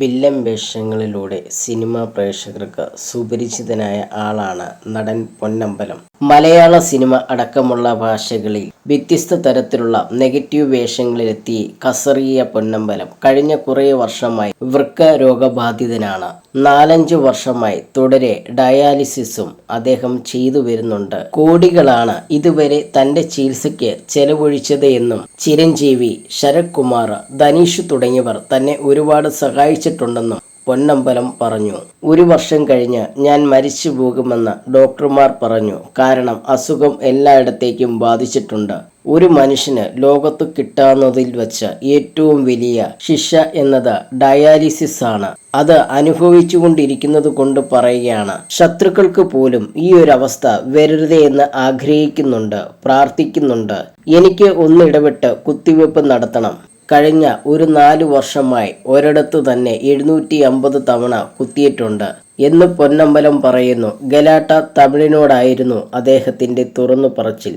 Villain വേഷങ്ങളിലൂടെ cinema പ്രേക്ഷകർക്ക് സുപരിചിതനായ ആളാണ് നടൻ പൊന്നമ്പലം. മലയാള സിനിമ അടക്കമുള്ള ഭാഷകളിൽ വ്യത്യസ്ത തരത്തിലുള്ള നെഗറ്റീവ് വേഷങ്ങളിലെത്തി കസറിയ പൊന്നമ്പലം. കഴിഞ്ഞ കുറേ വർഷമായി വൃക്ക രോഗബാധിതനാണ്. നാലഞ്ചു വർഷമായി തുടരെ ഡയാലിസിസും അദ്ദേഹം ചെയ്തു വരുന്നുണ്ട്. കോടികളാണ് ഇതുവരെ തന്റെ ചികിത്സയ്ക്ക് ചെലവഴിച്ചത് എന്നും ചിരഞ്ജീവി ശരത് കുമാർ ധനീഷ് തുടങ്ങിയവർ തന്നെ ഒരുപാട് സഹായിച്ചിട്ടുണ്ടെന്നും പൊന്നമ്പലം പറഞ്ഞു. ഒരു വർഷം കഴിഞ്ഞ് ഞാൻ മരിച്ചു പോകുമെന്ന് ഡോക്ടർമാർ പറഞ്ഞു. കാരണം അസുഖം എല്ലായിടത്തേക്കും ബാധിച്ചിട്ടുണ്ട്. ഒരു മനുഷ്യന് ലോകത്ത് കിട്ടാവുന്നതിൽ വച്ച് ഏറ്റവും വലിയ ശിക്ഷ എന്നത് ഡയാലിസിസ് ആണ്. അത് അനുഭവിച്ചുകൊണ്ടിരിക്കുന്നത് കൊണ്ട് പറയുകയാണ്. ശത്രുക്കൾക്ക് പോലും ഈ ഒരു അവസ്ഥ വരരുതേ എന്ന് ആഗ്രഹിക്കുന്നുണ്ട് പ്രാർത്ഥിക്കുന്നുണ്ട്. എനിക്ക് ഒന്നിടവിട്ട് കുത്തിവെപ്പ് നടത്തണം. കഴിഞ്ഞ ഒരു നാലു വർഷമായി ഒരിടത്തു തന്നെ എഴുന്നൂറ്റി അമ്പത് തവണ കുത്തിയിട്ടുണ്ട് എന്ന് പൊന്നമ്പലം പറയുന്നു. ഗലാട്ട തമിഴിനോടായിരുന്നു അദ്ദേഹത്തിന്റെ തുറന്നു പറച്ചിൽ.